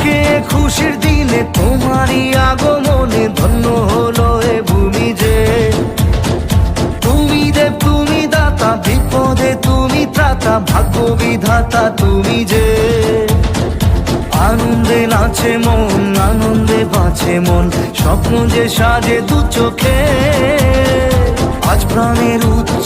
আজকে খুশির দিনে তোমারই আগমনে ধন্য হলো এ ভূমি যে। তুমি দেব, তুমি দাতা, বিপদে তুমি ত্রাতা, ভাগ্য বিধাতা তুমি যে। আনন্দে নাচে মন, আনন্দে বাঁচে মন, স্বপ্ন যে সাজে দু চোখে। আজ প্রাণের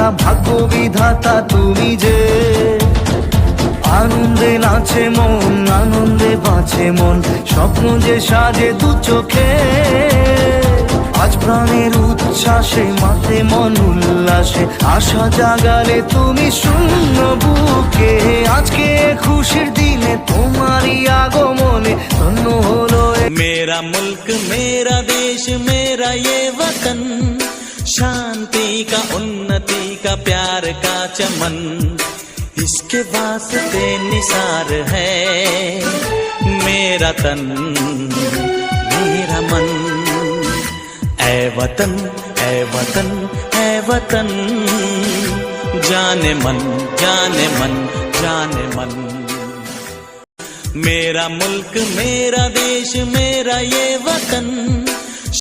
তুমি ত্রাতা ভাগ্য বিধাতা তুমি যে আনন্দে নাচে মন আনন্দে বাঁচে মন স্বপ্ন যে সাজে দু চোখে আজ প্রাণের উচ্ছ্বাসে মাতে মন উল্লাসে আশা জাগালে তুমি শূন্য বুকে আজকে খুশির দিনে তোমারই আগমনে ধন্য হলো এ मेरा मुल्क मेरा देश मेरा ये वतन शांति का, उन्नति का, प्यार का चमन। इसके वास्ते निसार है मेरा तन, मेरा मन। ऐ वतन ऐ वतन ऐ वतन। जाने मन जाने मन जाने मन। मेरा मुल्क, मेरा देश, मेरा ये वतन।